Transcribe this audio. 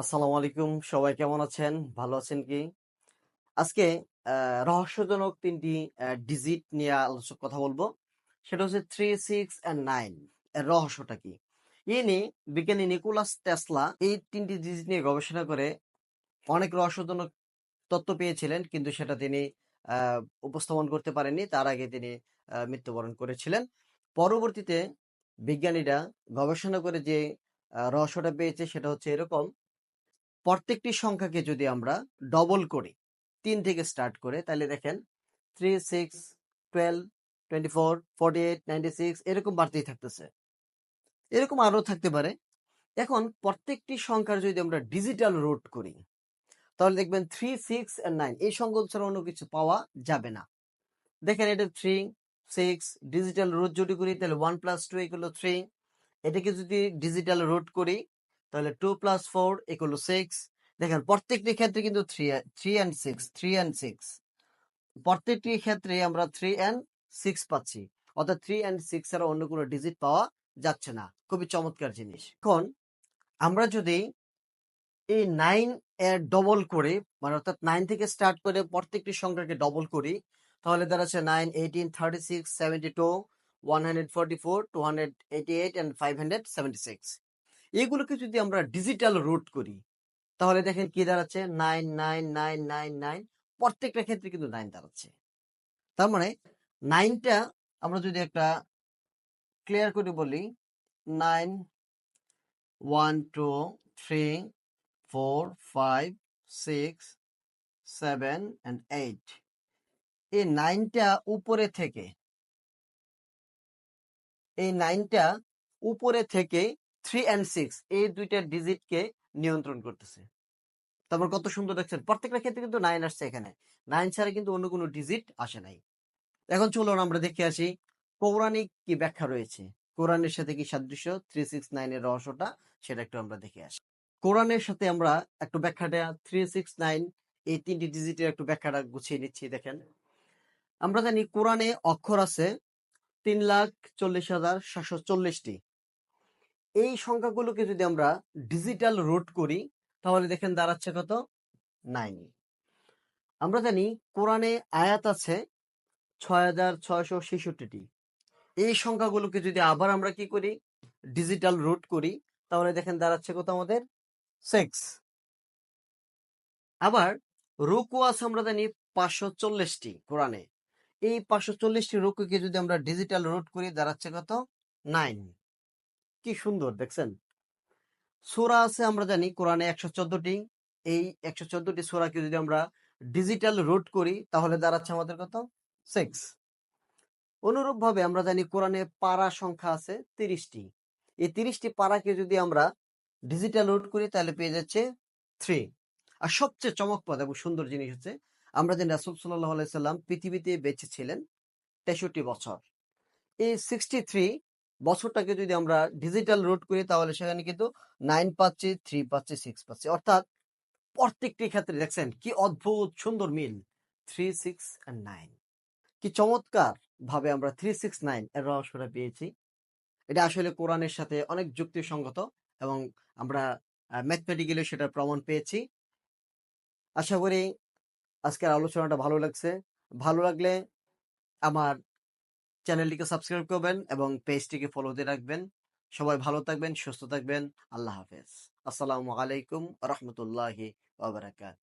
আসসালামু আলাইকুম, সবাই কেমন আছেন? ভালো আছেন কি? আজকে রহস্যজনক তিনটি ডিজিট নিয়ে আলোচনা কথা বলব। সেটা হচ্ছে থ্রি, সিক্স অ্যান্ড নাইন। এর রহস্যটা কি? এই নিয়ে বিজ্ঞানী নিকোলাস টেসলা, এই তিনটি ডিজিট নিয়ে গবেষণা করে অনেক রহস্যজনক তত্ত্ব পেয়েছিলেন, কিন্তু সেটা তিনি উপস্থাপন করতে পারেননি। তার আগে তিনি মৃত্যুবরণ করেছিলেন। পরবর্তীতে বিজ্ঞানীরা গবেষণা করে যে রহস্যটা পেয়েছে, সেটা হচ্ছে এরকম প্রত্যেকটি সংখ্যাকে যদি আমরা ডবল করি, তিন থেকে স্টার্ট করে, তাহলে দেখেন three six twelve twenty four forty eight ninety six এরকম বাড়তেই থাকতেছে। এরকম আরও থাকতে পারে। এখন প্রত্যেকটি সংখ্যার যদি আমরা ডিজিটাল রুট করি, তাহলে দেখবেন থ্রি সিক্স নাইন এই সংখ্যা ছাড়া অন্য কিছু পাওয়া যাবে না। দেখেন এটা থ্রি সিক্স ডিজিটাল রুট যদি করি, তাহলে ওয়ান প্লাস টু এগুলো থ্রি এটাকে যদি ডিজিটাল রুট করি তাহলে two plus four equal six দেখেন, প্রত্যেকটি ক্ষেত্রে কিন্তু three three and six three and six প্রত্যেকটি ক্ষেত্রে আমরা থ্রি অ্যান্ড সিক্স পাচ্ছি। অর্থাৎ থ্রি অ্যান্ড সিক্স ছাড়া অন্য কোনো ডিজিট পাওয়া যাচ্ছে না। খুবই চমৎকার জিনিস। এখন আমরা যদি এই নাইন এর ডবল করে মানে অর্থাৎ নাইন থেকে স্টার্ট করে প্রত্যেকটি সংখ্যাকে ডবল করি, তাহলে দাঁড়াচ্ছে nine eighteen thirty six seventy two one hundred forty four two hundred eighty eight and five hundred seventy six এগুলোকে যদি আমরা ডিজিটাল রুট করি, তাহলে দেখেন কি দাঁড়াচ্ছে? Nine nine nine nine nine প্রত্যেকটা ক্ষেত্রে কিন্তু নাইন দাঁড়াচ্ছে। তার মানে নাইনটা আমরা যদি একটা ক্লিয়ার করে বলি nine one two three four five six seven and eight এই নাইনটা উপরে থেকে, এই নাইনটা উপরে থেকে থ্রি অ্যান্ড সিক্স এই দুইটা ডিজিটকে নিয়ন্ত্রণ করতেছে। তারপর কত সুন্দর দেখছেন, প্রত্যেকটা ক্ষেত্রে কিন্তু নাইন আসছে এখানে। নাইন ছাড়া কিন্তু অন্য কোনো ডিজিট আসে নাই। এখন চলুন আমরা দেখে আসি, পৌরাণিক কি ব্যাখ্যা রয়েছে? কোরআনের সাথে কি সাদৃশ্য? থ্রি সিক্স নাইনের রহস্যটা, সেটা একটু আমরা দেখে আসি। কোরআনের সাথে আমরা একটু ব্যাখ্যাটা থ্রি সিক্স নাইন এই তিনটি ডিজিটের একটু ব্যাখ্যাটা গুছিয়ে নিচ্ছি, দেখেন। আমরা জানি কোরআনে অক্ষর আছে তিন লাখ চল্লিশ হাজার সাতশো চল্লিশটি। এই সংখ্যাগুলোকে যদি আমরা ডিজিটাল রুট করি, তাহলে দেখেন দাঁড়াচ্ছে কত? নাইন আমরা জানি কোরআনে আয়াত আছে ছয় হাজার ছয়শো এই সংখ্যাগুলোকে যদি আবার আমরা কি করি? ডিজিটাল রুট করি, তাহলে দেখেন দাঁড়াচ্ছে কত আমাদের? সিক্স আবার রুকু আছে আমরা জানি পাঁচশো চল্লিশটি কোরআনে। এই পাঁচশো চল্লিশটি রুকুকে যদি আমরা ডিজিটাল রুট করি, দাঁড়াচ্ছে কত? নাইন কি সুন্দর দেখছেন? সোরা আছে আমরা জানি কোরআনে একশো চোদ্দটি। এই একশো চোদ্দটি সোরাকে যদি আমরা ডিজিটাল রুট করি, তাহলে দাঁড়াচ্ছে আমাদের কত? সিক্স অনুরূপ ভাবে আমরা জানি কোরআনে পারা সংখ্যা আছে তিরিশটি। এই তিরিশটি পারাকে যদি আমরা ডিজিটাল রুট করি, তাহলে পেয়ে যাচ্ছে থ্রি আর সবচেয়ে চমকপ্রদ এবং সুন্দর জিনিস হচ্ছে, আমরা জানি রাসুল সাল্লাহ আলাইসাল্লাম পৃথিবীতে বেঁচে ছিলেন তেষট্টি বছর। এই সিক্সটি থ্রি বছরটাকে যদি আমরা ডিজিটাল রুট করি, তাহলে সেখানে কিন্তু নাইন পাচ্ছি থ্রি পাচ্ছি সিক্স পাচ্ছি। অর্থাৎ প্রত্যেকটি ক্ষেত্রে দেখছেন কি অদ্ভুত সুন্দর মিল। থ্রি সিক্স অ্যান্ড নাইন কি চমৎকার ভাবে আমরা থ্রি সিক্স নাইন এর রহস্যটা পেয়েছি। এটা আসলে কোরআনের সাথে অনেক যুক্তিসঙ্গত এবং আমরা ম্যাথমেটিক্যালি সেটা প্রমাণ পেয়েছি। আশা করি আজকের আলোচনাটা ভালো লাগছে। ভালো লাগলে আমার চ্যানেলটিকে সাবস্ক্রাইব করবেন এবং পেজটিকে ফলো দিয়ে রাখবেন। সবাই ভালো থাকবেন, সুস্থ থাকবেন। আল্লাহ হাফেজ। আসসালামু আলাইকুম রহমতুল্লাহি ওবরাকাত